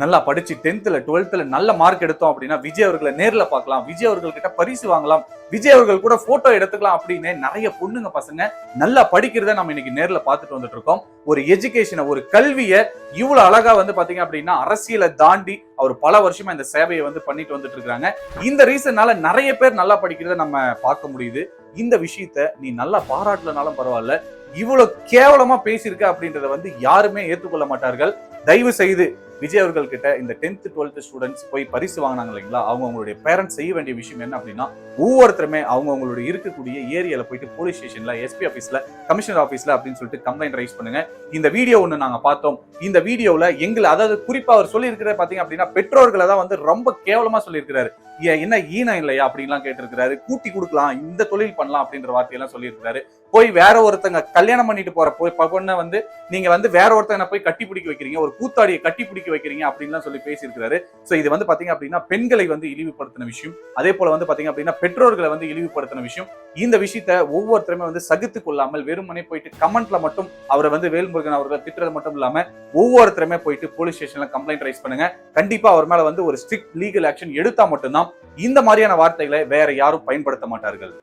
நல்லா படிச்சு டென்த்ல டுவெல்த்ல நல்ல மார்க் எடுத்தோம் அப்படின்னா விஜய் அவர்களை நேர்ல பார்க்கலாம். விஜய் அவர்கள்கிட்ட பரிசு வாங்கலாம். விஜய் அவர்கள் கூட போட்டோ எடுத்துக்கலாம் அப்படின்னு நிறைய பொண்ணுங்க பசங்க நல்லா படிக்கிறத நம்ம இன்னைக்கு நேர்ல பார்த்துட்டு வந்துட்டு இருக்கோம். ஒரு எஜுகேஷனை ஒரு கல்வியை இவ்வளவு அழகா வந்து பாத்தீங்க அப்படின்னா அரசியலை தாண்டி அவர் பல வருஷமா இந்த சேவையை வந்து பண்ணிட்டு வந்துட்டு இருக்காங்க இந்த ரீசன்னால நிறைய பேர் நல்லா படிக்கிறத நம்ம பார்க்க முடியுது. இந்த விஷயத்த நீ நல்லா பாராட்டலனாலும் பரவாயில்ல. இவ்வளவு கேவலமா பேசியிருக்க அப்படின்றத வந்து யாருமே ஏற்றுக்கொள்ள மாட்டார்கள். தயவு செய்து விஜய் அவர்கள் கிட்ட இந்த டென்த் டுவெல்த் ஸ்டூடெண்ட்ஸ் போய் பரிசு வாங்கினாங்க இல்லைங்களா? அவங்க அவங்களுடைய பேரண்ட்ஸ் செய்ய வேண்டிய விஷயம் என்ன அப்படின்னா ஒவ்வொருத்தருமே அவங்க அவங்களுடைய இருக்கக்கூடிய ஏரியால போயிட்டு போலீஸ் ஸ்டேஷன்ல எஸ்பி ஆஃபீஸ்ல கமிஷனர் ஆஃபீஸ்ல அப்படின்னு சொல்லிட்டு கம்ப்ளைண்ட் ரைஸ் பண்ணுங்க. இந்த வீடியோ ஒன்று நாங்க பார்த்தோம். இந்த வீடியோவில் எங்களை அதாவது குறிப்பா அவர் சொல்லியிருக்கிறது பாத்தீங்க அப்படின்னா பெற்றோர்களை தான் வந்து ரொம்ப கேவலமா சொல்லியிருக்கிறாரு. என்ன ஈனம் இல்லையா அப்படின்லாம் கேட்டிருக்கிறாரு. கூட்டி கொடுக்கலாம் இந்த தொழில் பண்ணலாம் அப்படின்ற வார்த்தையெல்லாம் சொல்லியிருக்கிறாரு. போய் வேற ஒருத்தங்க கல்யாணம் பண்ணிட்டு போற போய் பொண்ணை வந்து நீங்க வந்து வேற ஒருத்தனை போய் கட்டி பிடிக்க வைக்கிறீங்க ஒரு கூத்தாடியை கட்டி பிடிக்க வைக்கிறீங்க அப்படின்லாம் சொல்லி பேசியிருக்கிறாரு. சோ இது வந்து பாத்தீங்க அப்படின்னா பெண்களை வந்து இழிவுபடுத்தின விஷயம். அதே போல வந்து பாத்தீங்க அப்படின்னா பெற்றோர்களை வந்து இழிவுபடுத்தின விஷயம். இந்த விஷயத்த ஒவ்வொருத்தருமே வந்து சகித்து கொள்ளாமல் வெறுமனே போயிட்டு கமெண்ட்ல மட்டும் அவரை வந்து வேல்முருகன் அவர்களை திட்டுறது மட்டும் இல்லாம ஒவ்வொருத்தருமே போயிட்டு போலீஸ் ஸ்டேஷன்ல கம்ப்ளைண்ட் ரைஸ் பண்ணுங்க. கண்டிப்பா அவர் மேல வந்து ஒரு ஸ்ட்ரிக்ட் லீகல் ஆக்ஷன் எடுத்தா மட்டும்தான் இந்த மாதிரியான வார்த்தைகளை வேற யாரும் பயன்படுத்த மாட்டார்கள்.